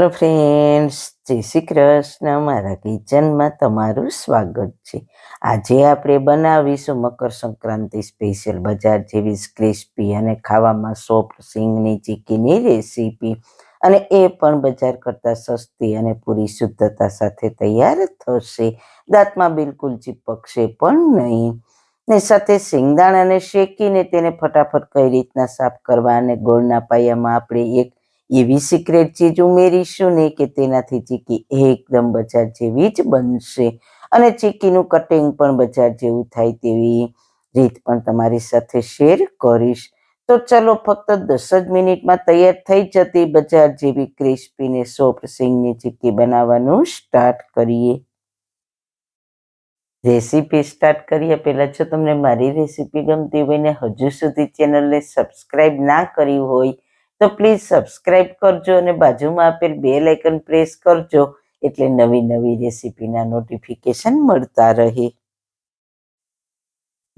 Hello friends જય શ્રી કૃષ્ણ. મારા કિચનમાં તમારું સ્વાગત છે. આજે આપણે બનાવીશું મકર સંક્રાંતિ સ્પેશિયલ બજાર જેવી ક્રિસ્પી અને ખાવામાં સોફ્ટ સિંગની ચીકીની રેસીપી અને એ પણ બજાર કરતાં સસ્તી અને પૂરી શુદ્ધતા સાથે તૈયાર થશે. દાંતમાં બિલકુલ ચીપકશે પણ નહીં. ને સાથે સિંગદાણાને શેકીને તેને ફટાફટ કઈ રીતના સાફ કરવા અને ગોળના પાયામાં આપણે એક એવી સિક્રેટ ચીજ ઉમેરીશું ને કે તેનાથી ચીકી એકદમ બજાર જેવી જ બનશે. અને ચીકીનું કટિંગ પણ બજાર જેવું થાય તેવી રીત પણ તમારી સાથે શેર કરીશ. તો ચલો ફક્ત દસ જ મિનિટમાં તૈયાર થઈ જતી બજાર જેવી ક્રિસ્પી ને સોફ્ટ સિંગની ચીકી બનાવવાનું સ્ટાર્ટ કરીએ. રેસીપી સ્ટાર્ટ કરીએ. પહેલાં જો તમને મારી રેસીપી ગમતી હોય ને હજુ સુધી ચેનલને સબસ્ક્રાઈબ ના કરી હોય તો પ્લીઝ સબસ્ક્રાઇબ કરજો અને બાજુમાં આપેલ બે લાઇકન પ્રેસ કરજો એટલે નવી નવી રેસીપીના નોટિફિકેશન મળતા રહે.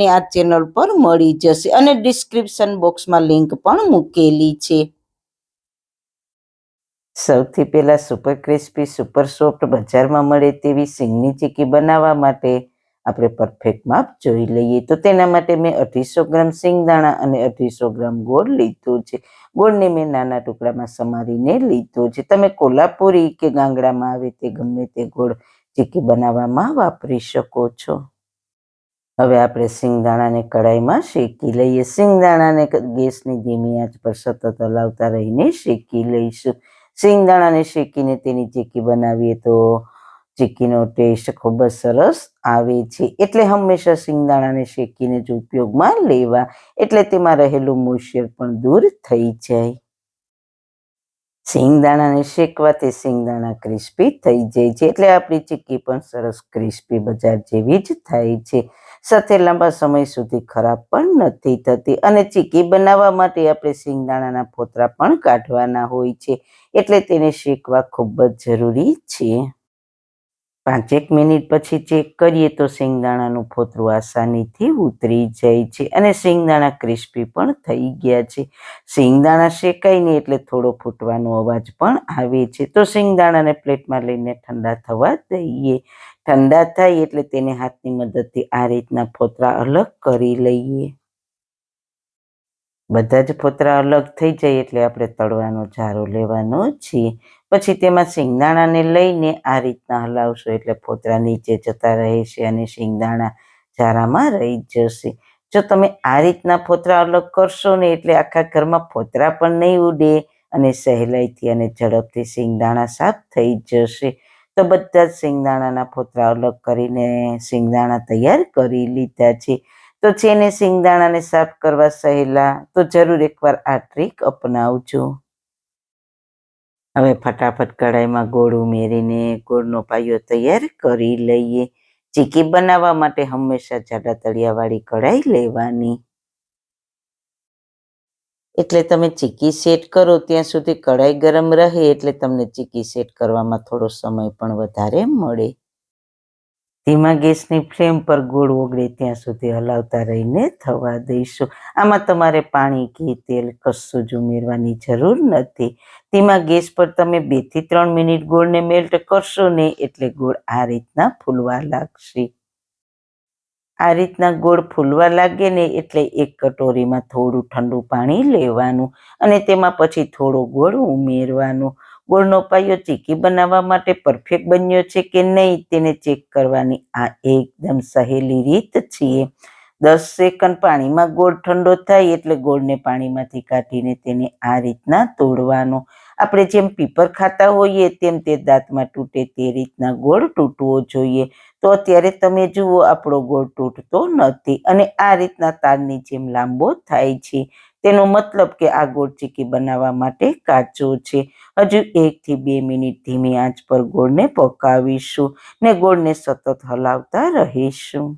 આ ચેનલ પર મળી જશે અને ડિસ્ક્રિપ્શન બોક્સમાં લિંક પણ મૂકેલી છે. સૌથી પહેલાં સુપર ક્રિસ્પી સુપર સોફ્ટ બજારમાં મળે તેવી સિંગની ચીકી બનાવવા માટે આપણે પરફેક્ટ માપ જોઈ લઈએ. તો તેના માટે મેં અઢીસો ગ્રામ સિંગદાણા અને અઢીસો ગ્રામ ગોળ લીધો છે. ગોળને મેં નાના ટુકડામાં સમારીને લીધો છે. તમે કોલ્હાપુરી કે ગાંગડામાં આવે તે ગમે તે ગોળ ચીકી બનાવવામાં વાપરી શકો છો. હવે આપણે સિંગદાણાને કડાઈમાં શેકી લઈએ. સિંગદાણાને ગેસની ધીમી આંચ પર સતત હલાવતા રહીને શેકી લઈશું. સિંગદાણાને શેકીને તેની ચીકી બનાવીએ તો ચીકીનો ટેસ્ટ ખૂબ જ સરસ આવે છે. એટલે હંમેશા સિંગદાણાને શેકીને જ ઉપયોગમાં લેવા. એટલે તેમાં રહેલું મોશિયર પણ દૂર થઈ જાય. શેકવા શેકવાથી સિંગદાણા ક્રિસ્પી થઈ જાય છે. એટલે આપણી ચીક્કી પણ સરસ ક્રિસ્પી બજાર જેવી જ થાય છે. સાથે લાંબા સમય સુધી ખરાબ પણ નથી થતી અને ચીકી બનાવવા માટે આપણે સિંગદાણાના ફોતરા પણ કાઢવાના હોય છે. એટલે તેને શેકવા ખૂબ જ જરૂરી છે. પાંચેક મિનિટ પછી ચેક કરીએ તો શિંગદાણાનું ફોતરું આસાનીથી ઉતરી જાય છે અને શિંગદાણા ક્રિસ્પી પણ થઈ ગયા છે. શિંગદાણા શેકાય નહીં એટલે થોડો ફૂટવાનો અવાજ પણ આવે છે. તો સિંગદાણાને પ્લેટમાં લઈને ઠંડા થવા દઈએ. ઠંડા થાય એટલે તેને હાથની મદદથી આ રીતના ફોતરા અલગ કરી લઈએ. બધા જ ફોતરા અલગ થઈ જાય એટલે આપણે તળવાનો ઝારો લેવાનો છીએ. પછી તેમાં શિંગદાણાને લઈને આ રીતના હલાવશો એટલે ફોતરા નીચે જતા રહેશે અને શિંગદાણા જારામાં રહી જશે. જો તમે આ રીતના ફોતરા અલગ કરશો ને એટલે આખા ઘરમાં ફોતરા પણ નહીં ઉડે અને સહેલાઈથી અને ઝડપથી શિંગદાણા સાફ થઈ જશે. તો બધા જ સિંગદાણાના ફોતરા અલગ કરીને સિંગદાણા તૈયાર કરી લીધા છે. તો છે ને સિંગદાણાને સાફ કરવા સહેલા, તો જરૂર એકવાર આ ટ્રીક અપનાવજો. હવે ફટાફટ કઢાઈમાં ગોળ ઉમેરીને ગોળનો પાયો તૈયાર કરી લઈએ. ચીકી બનાવવા માટે હંમેશા જાડા તળિયાવાળી કઢાઈ લેવાની. એટલે તમે ચીકી સેટ કરો ત્યાં સુધી કઢાઈ ગરમ રહે એટલે તમને ચીકી સેટ કરવામાં થોડો સમય પણ વધારે મળે. ધીમા ગેસની ફ્લેમ પર ગોળ ઓગળે ત્યાં સુધી હલાવતા રહીને થવા દઈશું. આમાં તમારે પાણી, ઘી, તેલ કશું જ ઉમેરવાની જરૂર નથી. ધીમા ગેસ પર તમે બેથી ત્રણ મિનિટ ગોળને મેલ્ટ કરશો ને એટલે ગોળ આ રીતના ફૂલવા લાગશે. આ રીતના ગોળ ફૂલવા લાગે ને એટલે એક કટોરીમાં થોડું ઠંડુ પાણી લેવાનું અને તેમાં પછી થોડો ગોળ ઉમેરવાનો. ગોળનો પાયો ચીકી બનાવવા માટે પરફેક્ટ બન્યો છે કે નહીં તેને ચેક કરવાની આ એકદમ સહેલી રીત છે દસ સેકન્ડ પાણીમાં ગોળ ઠંડો થાય એટલે ગોળને પાણીમાંથી કાઢીને તેને આ રીતના તોડવાનો. આપણે જેમ પીપર ખાતા હોઈએ, તેમ તે દાંતમાં તૂટે તે રીતના ગોળ તૂટવો જોઈએ. તો અત્યારે તમે જુઓ, આપણો ગોળ તૂટતો નથી અને આ રીતના તારની જેમ લાંબો થાય છે. તેનો મતલબ કે આ ગોળ ચીકી બનાવવા માટે કાચો છે. હજુ એકથી બે મિનિટ ધીમી આંચ પર ગોળને પકાવીશું ને ગોળને સતત હલાવતા રહીશું.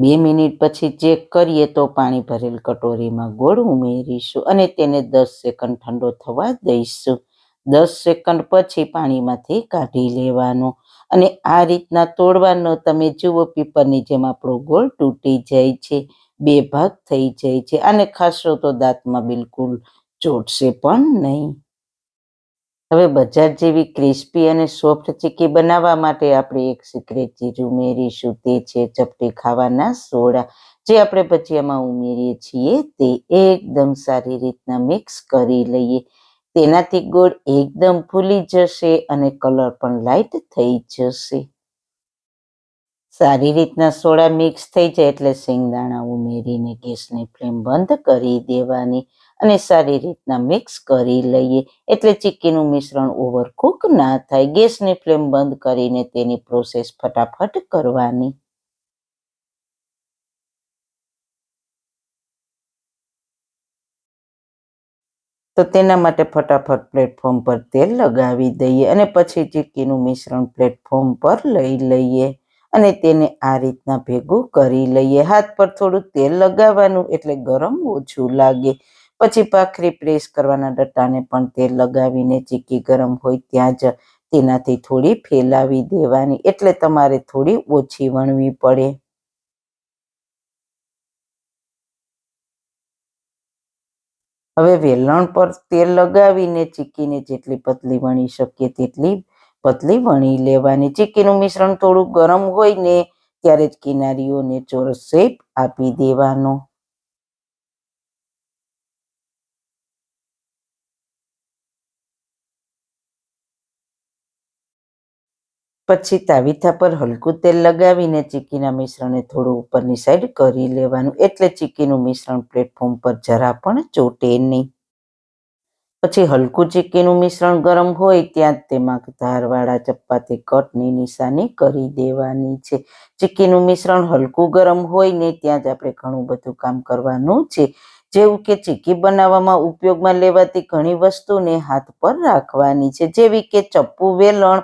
બે મિનિટ પછી ચેક કરીએ તો પાણી ભરેલ કટોરીમાં ગોળ ઉમેરીશું અને તેને દસ સેકન્ડ ઠંડો થવા દઈશું. દસ સેકન્ડ પછી પાણીમાંથી કાઢી લેવાનો. અને આ રીતના તોડવાનો તમે જુઓ પીપરની જેમ આપણો ગોળ તૂટી જાય છે, બે ભાગ થઈ જાય છે અને ખાશો તો દાંતમાં બિલકુલ ચોટશે પણ નહીં. હવે બજાર જેવી ક્રિસ્પી અને સોફ્ટ ચીકી બનાવવા માટે આપણે એક સિક્રેટ ચીજ ઉમેરીશું. તે છે ચપટી ખાવાના સોડા. જે આપણે ભજીયામાં ઉમેરીએ છીએ તે એકદમ સારી રીતના મિક્સ કરી લઈએ. તેનાથી ગોળ એકદમ ફૂલી જશે અને કલર પણ લાઇટ થઈ જશે. સારી રીતના સોડા મિક્સ થઈ જાય એટલે શેંગદાણા ઉમેરીને ગેસની ફ્લેમ બંધ કરી દેવાની. અને સારી રીતના મિક્સ કરી લઈએ. એટલે ચીક્કીનું મિશ્રણ ઓવરકુક ના થાય. ગેસની ફ્લેમ બંધ કરીને તેની પ્રોસેસ ફટાફટ કરવાની. તો તેના માટે ફટાફટ પ્લેટફોર્મ પર તેલ લગાવી દઈએ અને પછી ચીક્કીનું મિશ્રણ પ્લેટફોર્મ પર લઈ લઈએ અને તેને આ રીતના ભેગું કરી લઈએ. હાથ પર થોડું તેલ લગાવવાનું એટલે ગરમ ઓછું લાગે. પછી ભાખરી પ્રેસ કરવાના ડટ્ટાને પણ તેલ લગાવીને ચીકી ગરમ હોય ત્યાં જ તેનાથી થોડી ફેલાવી દેવાની. એટલે તમારે થોડી ઓછી વણવી પડે. હવે વેલણ પર તેલ લગાવીને ચીકીને જેટલી પતલી વણી શકીએ તેટલી પતલી વણી લેવાની. ચીકીનું મિશ્રણ થોડું ગરમ હોય ને ત્યારે જ કિનારીઓને ચોરસ શેપ આપી દેવાનો. પછી તાવીથા પર હલકું તેલ લગાવીને ચીકીના મિશ્રણને થોડું ઉપરની સાઈડ કરી લેવાનું. એટલે ચીકીનું મિશ્રણ પ્લેટફોર્મ પર જરા પણ ચોટે નહીં. પછી હલકું ચીકીનું મિશ્રણ ગરમ હોય ત્યાં તેમાં ધારવાળા ચપ્પાથી કટની નિશાની કરી દેવાની છે. ચીકીનું મિશ્રણ હલકું ગરમ હોય ને ત્યાં જ આપણે ઘણું બધું કામ કરવાનું છે. જેવું કે ચીકી બનાવવામાં ઉપયોગમાં લેવાતી ઘણી વસ્તુને હાથ પર રાખવાની છે. જેવી કે ચપ્પુ, વેલણ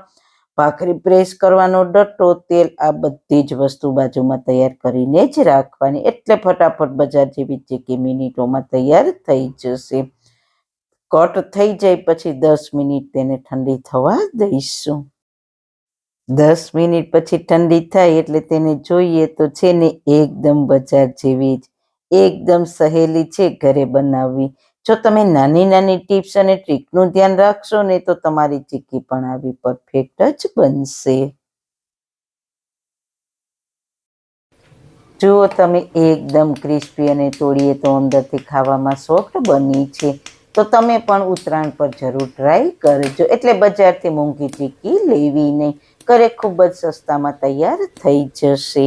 ભાખરી પ્રેસ કરવાનો ડટ્ટો, તેલ આ બધી જ વસ્તુ બાજુમાં તૈયાર કરીને જ રાખવાની. એટલે ફટાફટ બજાર જેવી ચીકી મિનિટોમાં તૈયાર થઈ જશે. કટ થઈ જાય પછી દસ મિનિટ તેને ઠંડી થવા દઈશું. દસ મિનિટ પછી ઠંડી થાય એટલે તેને જોઈએ તો છે ને એકદમ બજાર જેવી જ, એકદમ સહેલી છે ઘરે બનાવવી. જો તમે નાની નાની ટિપ્સ અને ટ્રીકનું ધ્યાન રાખશો ને તો તમારી ચીક્કી પણ આવી પરફેક્ટ જ બનશે. જુઓ, તમે એકદમ ક્રિસ્પી અને તોડીએ તો અંદરથી ખાવામાં સોફ્ટ બની છે. તો તમે પણ ઉત્તરાયણ પર જરૂર ટ્રાય કરજો. એટલે બજારથી મોંઘી ચીક્કી લેવી નહીં. ઘરે ખૂબ જ સસ્તામાં તૈયાર થઈ જશે.